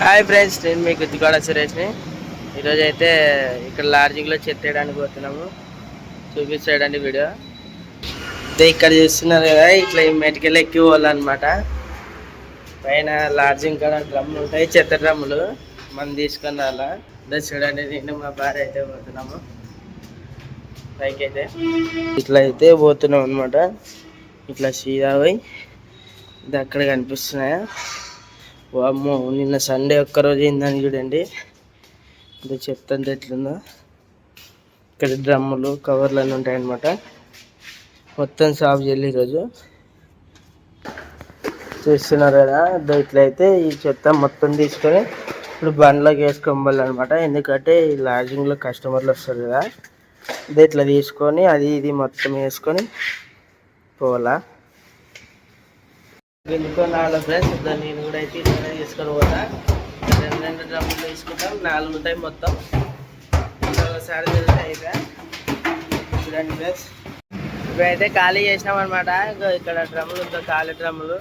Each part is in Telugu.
హాయ్ ఫ్రెండ్స్ నేను మీ గుత్తికోడ సురేష్ని. ఈరోజు అయితే ఇక్కడ లార్జింగ్లో చెత్త వేయడానికి పోతున్నాము. చూపించాడండి వీడియో. అయితే ఇక్కడ చూస్తున్నారు కదా ఇట్లా ఈ మెటికల్ ఎక్కి పోవాలన్నమాట. పైన లార్జింగ్ కాడ డ్రమ్ములు ఉంటాయి చెత్త డ్రమ్ములు. మనం తీసుకొని రాలా. చూడండి నేను మా భార్య అయితే పోతున్నాము. పైకి అయితే ఇట్లా అయితే పోతున్నాం అనమాట ఇట్లా సీదా పోయి ఇది అక్కడ కనిపిస్తున్నాయా? వామ్మో నిన్న సండే ఒక్కరోజు అయిందని చూడండి. ఇది చెప్తాను ఎట్లుందో. ఇక్కడ డ్రమ్ములు కవర్లు అన్నీ ఉంటాయన్నమాట. మొత్తం సాఫ్ చేయాలి ఈరోజు. చూస్తున్నారు కదా ఇట్లయితే ఈ చెత్త మొత్తం తీసుకొని ఇప్పుడు బండ్లోకి వేసుకోవాలన్నమాట ఎందుకంటే ఈ లాడ్జింగ్లో కస్టమర్లు వస్తారు కదా. ఇట్లా తీసుకొని అది ఇది మొత్తం వేసుకొని పోవాలా. గెలుకొని నాలుగు ఫ్రెండ్స్ దాన్ని నేను కూడా అయితే ఇట్లా తీసుకొని పోతా. రెండు రెండు డ్రమ్ములు తీసుకుంటాం. నాలుగు ఉంటాయి మొత్తం. ఒకసారి వెళ్తే అయితే చూడండి ఫ్రెండ్స్ ఇప్పుడైతే ఖాళీ చేసినాం అనమాట ఇక్కడ డ్రమ్ములు ఇంకా ఖాళీ డ్రమ్ములు.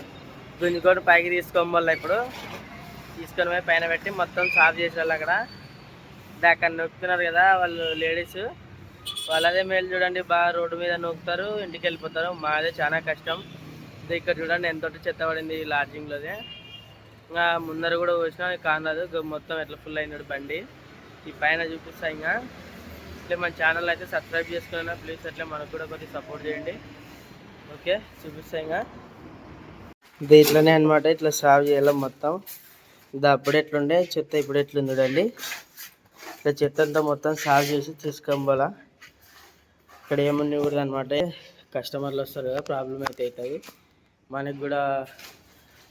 గుంజుకొని పైకి తీసుకోవాలి ఇప్పుడు. తీసుకొని పోయి పైన పెట్టి మొత్తం సాఫ్ చేసేవాళ్ళు అక్కడ. అక్కడ నొక్కుతున్నారు కదా వాళ్ళు లేడీస్. వాళ్ళదే మేలు చూడండి. బాగా రోడ్డు మీద నొక్కుతారు ఇంటికి వెళ్ళిపోతారు. మాదే చాలా కష్టం. ఇక్కడ చూడండి ఎంత చెత్త పడింది ఈ ఇంకా ముందర కూడా పోసినా కానరాదు మొత్తం ఎట్లా ఫుల్ అయినాడు బండి. ఈ పైన చూపిస్తా ఇంకా. ఇట్లా మన ఛానల్ అయితే సబ్స్క్రైబ్ చేసుకున్నా ప్లీజ్ అట్లా మనకు కూడా కొద్దిగా సపోర్ట్ చేయండి. ఓకే చూపిస్తా ఇంకా. ఇది ఇట్లనే అనమాట ఇట్లా సాల్వ్ చేయాలి మొత్తం. ఇది అప్పుడు ఎట్లుండే చెత్త ఇప్పుడు ఎట్లుంది చూడండి. ఇట్లా చెత్త అంతా మొత్తం సాల్వ్ చేసి తీసుకోవాలా ఇక్కడ ఏముంది కూడా అనమాట కస్టమర్లు వస్తారు కదా ప్రాబ్లం అయితే అవుతుంది. మనకి కూడా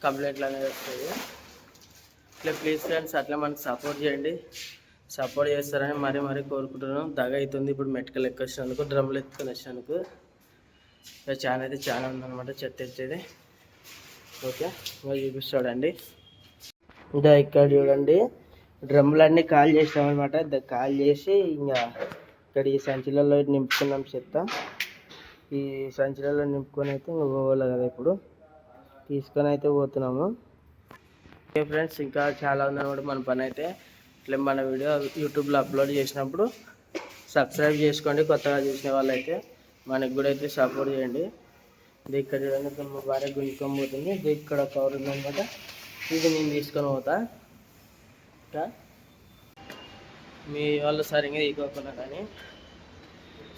కంప్లైంట్లు అనేది వస్తాయి. ఇట్లా ప్లీజ్ ఫ్రెండ్స్ అట్లా మనకు సపోర్ట్ చేయండి. సపోర్ట్ చేస్తారని మరీ మరీ కోరుకుంటున్నాను దగ అవుతుంది ఇప్పుడు మెట్కలు ఎక్కువ వచ్చినందుకు డ్రమ్లు ఎత్తుకొని వచ్చినందుకు. ఇక చాలా అయితే చాలా ఉందన్నమాట చెత్త ఎత్తేది. ఓకే ఇంకా చూపిస్తాడండి ఇంకా ఇక్కడ చూడండి. డ్రమ్లన్నీ కాల్ చేసామన్నమాట అనమాట కాల్ చేసి ఇంకా ఇక్కడ ఈ సంచులలో నింపుకున్నాం చెత్త. ఈ సంచులలో నింపుకొని అయితే ఇంకా పోవాలి కదా ఇప్పుడు. తీసుకొని అయితే పోతున్నాము. ఓకే ఫ్రెండ్స్ ఇంకా చాలా ఉందన్నమాట మన పని అయితే. ఇట్లా మన వీడియో యూట్యూబ్లో అప్లోడ్ చేసినప్పుడు సబ్స్క్రైబ్ చేసుకోండి. కొత్తగా చూసిన వాళ్ళైతే మనకి కూడా అయితే సపోర్ట్ చేయండి. ఇది ఇక్కడ చూడండి కొంచెం మా భార్య గుంజుకొని పోతుంది. ఇది ఇక్కడ కవర్ ఉందన్నమాట. ఇది నేను తీసుకొని పోతా. ఇంకా మీ వాళ్ళు సరిగ్గా ఇవ్వకుండా కానీ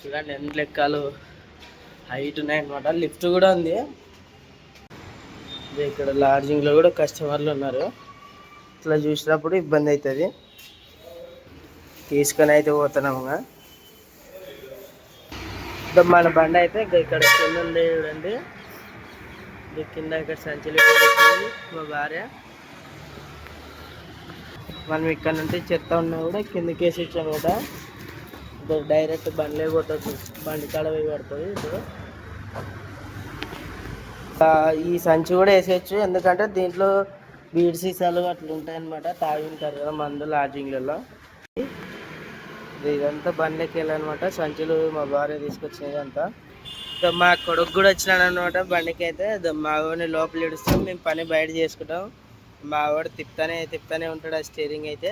చూడండి ఎన్ని లెక్కలు హైట్ ఉన్నాయన్నమాట లిఫ్ట్ కూడా ఉంది. ఇక్కడ లాడ్జింగ్లో కూడా కస్టమర్లు ఉన్నారు. ఇట్లా చూసినప్పుడు ఇబ్బంది అవుతుంది. తీసుకొని అయితే పోతున్నాము ఇంకా. మన బండి అయితే ఇక ఇక్కడ కింద ఉంది చూడండి. ఇది కింద ఇక్కడ సంచులు మా భార్య. మనం ఇక్కడ నుండి చెత్త ఉన్నా కూడా కిందకి వేసి ఇచ్చాం కదా. డైరెక్ట్ బండ్లే పోతుంది బండి కాడ పోయి పడుతుంది ఇప్పుడు ఈ సంచి కూడా వేసేయచ్చు. ఎందుకంటే దీంట్లో బీడ్ సీసాలు అట్లా ఉంటాయన్నమాట. తాగి ఉంటారు కదా మందు లాడ్జింగ్లలో. ఇదంతా బండ్లకి వెళ్ళనమాట. సంచులు మా భార్య తీసుకొచ్చినది అంతా. ఇంకా మా కొడుకు కూడా వచ్చినాడు అనమాట బండికి అయితే మా వాడిని లోపల ఇడుస్తాం మేము పని బయట చేసుకుంటాం. మా వాడు తిప్పుతానే తిప్పుతానే ఉంటాడు ఆ స్టీరింగ్ అయితే.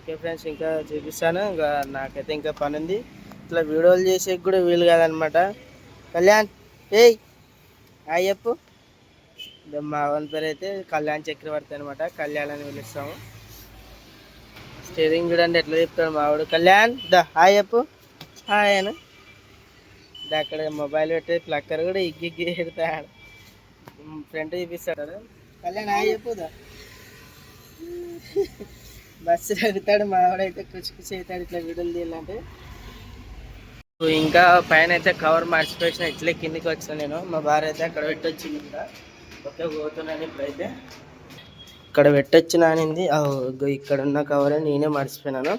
ఓకే ఫ్రెండ్స్ ఇంకా చూపిస్తాను. ఇంకా నాకైతే ఇంకా పని ఉంది ఇట్లా వీడియోలు చేసే కూడా వీలు కాదనమాట. కళ్యాణ్ ఏయ్ హాయ్ చెప్పు. మా వన్ పేరు అయితే కళ్యాణ్ చక్రవర్తి అనమాట. కళ్యాణ్ అని పిలుస్తాము. స్టీరింగ్ చూడండి ఎట్లా చెప్తాడు మావాడు కళ్యాణ్ దా హాయ్ చెప్పు. హాయ్ అని అక్కడ మొబైల్ పెట్టి ప్లక్కర్ కూడా ఇగ్గి ఇగ్గి పెడతాడు. ఫ్రంట్ చూపిస్తాడు. కళ్యాణ్ హాయ్ చెప్పు దా. బస్సు అడుగుతాడు మావాడైతే కుచి కుచి అవుతాడు ఇట్లా విడుదల తీయాలంటే ఇంకా పైన అయితే కవర్ మర్చిపోయిన ఇట్లే కిందికి వచ్చాను నేను. మా భార్య అయితే అక్కడ పెట్టొచ్చింది ఇంకా. ఓకే పోతున్నాను ఇప్పుడైతే ఇక్కడ పెట్టొచ్చిన అనింది. ఇక్కడ ఉన్న కవర్ నేనే మర్చిపోయినాను.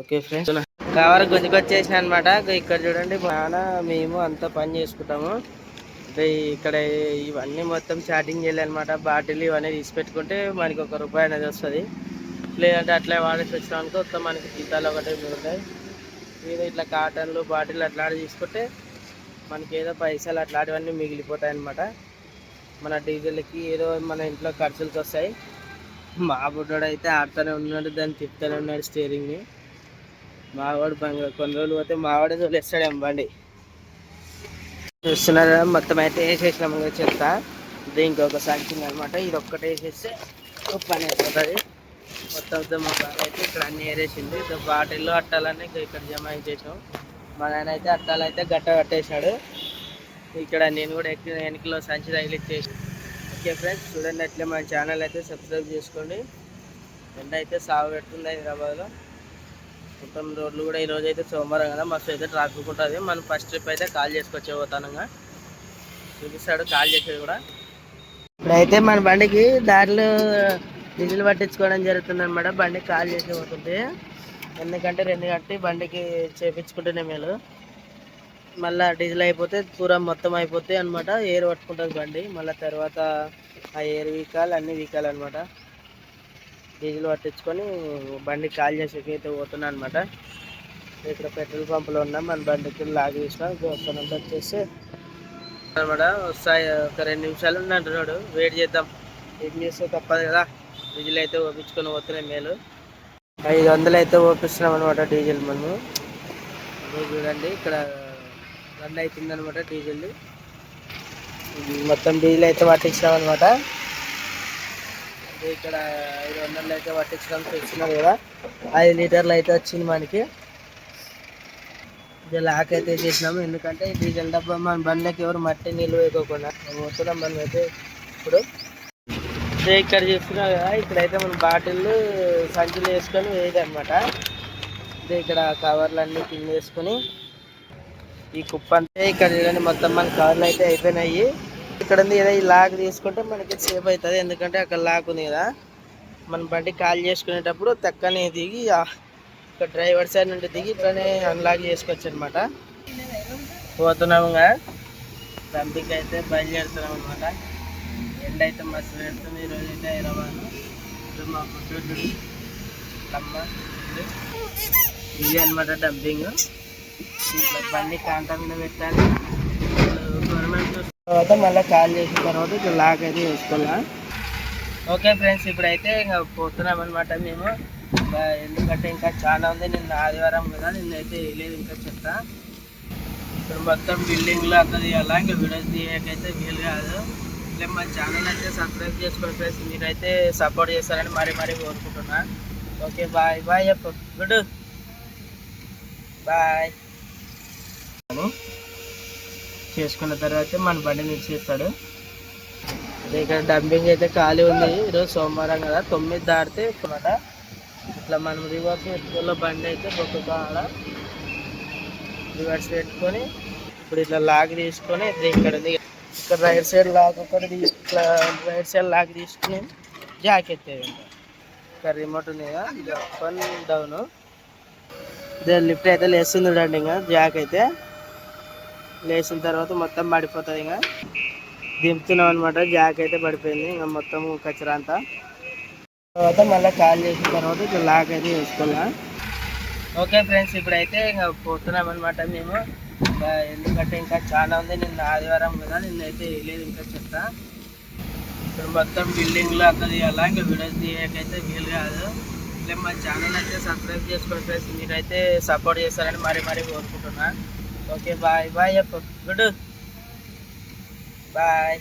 Okay friends. కవర్ గుంజుకొచ్చేసిన అనమాట ఇక్కడ చూడండి బాగా నాన్న మేము అంతా పని చేసుకుంటాము. అంటే ఇక్కడ ఇవన్నీ మొత్తం చాటింగ్ చేయాలన్నమాట బాటిల్ ఇవన్నీ తీసి పెట్టుకుంటే మనకి ఒక రూపాయి అనేది వస్తుంది. లేదంటే అట్లా వాడేసి వచ్చినామనుకో మొత్తం మనకి జీతాలు ఒకటే మిగులుతాయి. మీరు ఇట్లా కాటన్లు బాటిల్ అట్లాంటివి తీసుకుంటే మనకి ఏదో పైసలు అట్లాంటివన్నీ మిగిలిపోతాయి అన్నమాట. మన డీజిల్కి ఏదో మన ఇంట్లో ఖర్చులకి వస్తాయి. మా బుడ్డోడు అయితే ఆడుతూనే ఉన్నాడు దాన్ని తిప్పుతూనే ఉన్నాడు స్టీరింగ్ని మావాడు బంగ కొన్ని రోజులు పోతే మావాడే తోలేస్తాడేమో బండి. చూస్తున్నారు? మొత్తం అయితే వేసేసినాము ఇంకా చెత్త దీనికి ఒక సంచింగ్ అనమాట ఇది ఒక్కటే వేసేస్తే పని అయిపోతుంది మొత్తం మా బాగా అయితే ఇక్కడ అన్ని ఏరేసింది బాటిల్లో అట్టాలన్నీ ఇక్కడ జమ చేసాం మా నాయన అయితే అట్టాలు అయితే గట్ట కట్టేశాడు. ఇక్కడ నేను కూడా ఎక్కిన వెనకలో సంచి తగిలిచ్చేసి. ఓకే ఫ్రెండ్స్ చూడండి అట్లే మన ఛానల్ అయితే సబ్స్క్రైబ్ చేసుకోండి. ఎండ అయితే సాగు పెడుతుంది హైదరాబాద్లో. మొత్తం రోడ్లు కూడా ఈరోజు అయితే సోమవారం కదా మస్తు అయితే ట్రాఫిక్ ఉంటుంది. మనం ఫస్ట్ ట్రిప్ అయితే కాల్ చేసుకొచ్చే పోతానంగా. చూపిస్తాడు కాల్ చేసేది కూడా. ఇప్పుడైతే మన బండికి దారిలో డీజిల్ పట్టించుకోవడం జరుగుతుంది అనమాట బండి కాల్ చేసి పోతుంది. ఎందుకంటే రెండు గంటలు బండికి చేపించుకుంటేనే మేలు. మళ్ళీ డీజిల్ అయిపోతే పూర మొత్తం అయిపోతాయి అనమాట ఎయిర్ పట్టుకుంటుంది బండి. మళ్ళీ తర్వాత ఆ ఎయిర్ వీకాలు అన్ని వీకాలు అనమాట డీజిల్ పట్టించుకొని బండి కాల్ చేసేకి అయితే పోతున్నా అనమాట ఇక్కడ పెట్రోల్ పంపులో ఉన్నాం. మన బండికి లాగి తీసిన దోస్తానంతా వచ్చేసి అనమాట వస్తాయి. ఒక రెండు నిమిషాలు అంటున్నాడు. వెయిట్ చేద్దాం. ఏం చేస్తే తప్పదు కదా. డీజిల్ అయితే ఓపించుకొని పోతున్నాయి మేలు. ఐదు వందలు అయితే ఓపిస్తున్నాం అనమాట డీజిల్ మనము. చూడండి ఇక్కడ రన్ అవుతుంది అనమాట డీజిల్. మొత్తం డీజిల్ అయితే పట్టించినాం అనమాట ఇక్కడ ఐదు వందలు అయితే పట్టించడం తెచ్చినారు కదా. ఐదు లీటర్లు అయితే వచ్చింది మనకి. ఇది లాక్ అయితే చేసినాము. ఎందుకంటే డీజిల్ డబ్బా మన బండ్లకి ఎవరు మట్టి నీళ్ళు వేయకోకుండా. పోతున్నాం మనం అయితే ఇప్పుడు. ఇదే ఇక్కడ చూస్తున్నారు కదా ఇక్కడైతే మన బాటిల్లు సంచులు వేసుకొని వేయదనమాట ఇదే ఇక్కడ కవర్లు అన్నీ కింద వేసుకొని ఈ కుప్ప అంతే ఇక్కడ చూడండి మొత్తం మన కవర్లు అయితే అయిపోయినాయి. ఇక్కడ ఉంది ఏదో ఈ లాక్ తీసుకుంటే మనకి సేఫ్ అవుతుంది ఎందుకంటే అక్కడ లాక్ ఉంది కదా. మన బండి కాల్ చేసుకునేటప్పుడు తక్కనే దిగి ఇక్కడ డ్రైవర్ సైడ్ నుండి దిగి ఇట్లానే అన్లాక్ చేసుకోవచ్చు అనమాట పోతున్నాము ఇంకా డంపింగ్ అయితే బయలుదేరుతున్నాం అనమాట ఎండ అయితే మస్తు పెడుతుంది ఈరోజు అయితే హైదరాబాద్. ఇప్పుడు మా ఫుడ్ లమ్మ ఇది. అనమాట డబ్బింగ్ బండి కాంటా మీద పెట్టాలి. గవర్నమెంట్ తర్వాత మళ్ళీ కాల్ చేసిన తర్వాత ఇట్లా లాక్ అయితే వేసుకోవాలా ఓకే ఫ్రెండ్స్ ఇప్పుడైతే ఇంకా పోతున్నాం అనమాట మేము. ఎందుకంటే ఇంకా చాలా ఉంది. నిన్న ఆదివారం కదా నిన్నైతే అయితే వేయలేదు ఇంకా చెత్త. ఇప్పుడు మొత్తం బిల్డింగ్లు అంతా తీయాలా? ఇంకా వీడియోస్ తీయకైతే వీలు కాదు. అట్లే మా ఛానల్ అయితే సబ్స్క్రైబ్ చేసుకోండి ఫ్రెండ్స్ మీరైతే సపోర్ట్ చేస్తారని మరీ మరీ కోరుకుంటున్నా. ఓకే బాయ్ బాయ్ చెప్పు గుడ్ బాయ్ చేసుకున్న తర్వాత మన బండి నిలిచేస్తాడు ఇక్కడ డంపింగ్ అయితే ఖాళీ ఉంది. ఈరోజు సోమవారం కదా. తొమ్మిది దాటితే అనమాట ఇట్లా మనం రివర్స్ పెట్టుకోలో బండి అయితే బొక్క కాడ రివర్స్ పెట్టుకొని ఇప్పుడు ఇట్లా లాగ్ తీసుకొని ఇక్కడ ఉంది. ఇక్కడ రైట్ సైడ్ లాగ్ ఒకటి తీ- ఇట్లా రైట్ సైడ్ లాగ్ తీసుకుని జాకెట్ ఇక్కడ రిమోట్ ఉంది కదా అండ్ డౌన్ ఇదే లిఫ్ట్ అయితే లేస్తుంది చూడండి ఇంకా జాక్ అయితే. లేచిన తర్వాత మొత్తం పడిపోతుంది ఇంకా. దింపుతున్నాం అనమాట జాక్ అయితే పడిపోయింది ఇంకా మొత్తం కచరా అంతా. తర్వాత మళ్ళీ కాల్ చేసిన తర్వాత ఇట్లా లాక్ అయితే వేసుకోవాలా. ఓకే ఫ్రెండ్స్ ఇప్పుడైతే ఇంకా పోతున్నాం అనమాట మేము. ఇంకా ఎందుకంటే ఇంకా చాలా ఉంది. నిన్న ఆదివారం కదా నిన్న అయితే వేయలేదు ఇంకా చెత్త. ఇప్పుడు మొత్తం బిల్డింగ్లు అంతా తీయాలా? ఇంకా వీడియోస్ తీయకైతే వీలు కాదు. ఇట్లా మా ఛానల్ అయితే సబ్స్క్రైబ్ చేసుకోండి ఫ్రెండ్స్ మీరైతే సపోర్ట్ చేస్తారని మరీ మరీ కోరుకుంటున్నా. ఓకే బాయ్ బాయ్ చెప్పు గుడ్ బాయ్